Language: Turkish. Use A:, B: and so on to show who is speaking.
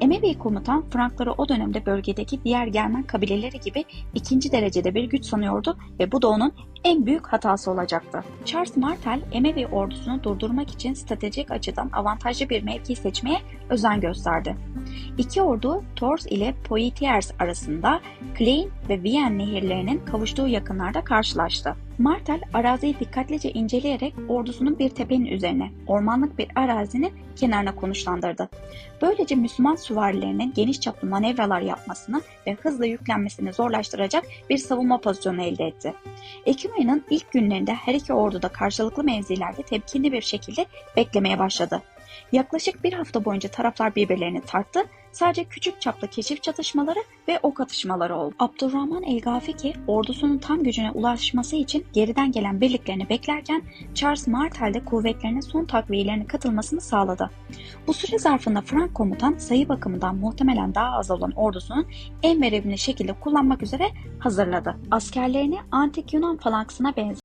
A: Emevi komutan Frankları o dönemde bölgedeki diğer Germen kabileleri gibi ikinci derecede bir güç sanıyordu ve bu da onun en büyük hatası olacaktı. Charles Martel, Emevi ordusunu durdurmak için stratejik açıdan avantajlı bir mevki seçmeye özen gösterdi. İki ordu Tours ile Poitiers arasında Klein ve Vienne nehirlerinin kavuştuğu yakınlarda karşılaştı. Martel araziyi dikkatlice inceleyerek ordusunu bir tepenin üzerine, ormanlık bir arazinin kenarına konuşlandırdı. Böylece Müslüman süvarilerinin geniş çaplı manevralar yapmasını ve hızla yüklenmesini zorlaştıracak bir savunma pozisyonu elde etti. Ekim ayının ilk günlerinde her iki ordu da karşılıklı mevzilerde temkinli bir şekilde beklemeye başladı. Yaklaşık bir hafta boyunca taraflar birbirlerini tarttı, sadece küçük çaplı keşif çatışmaları ve ok atışmaları oldu. Abdurrahman el-Gafiki ordusunun tam gücüne ulaşması için geriden gelen birliklerini beklerken Charles Martel de kuvvetlerine son takviyelerine katılmasını sağladı. Bu süre zarfında Frank komutan sayı bakımından muhtemelen daha az olan ordusunun en verimli şekilde kullanmak üzere hazırladı. Askerlerini antik Yunan falanksına benzer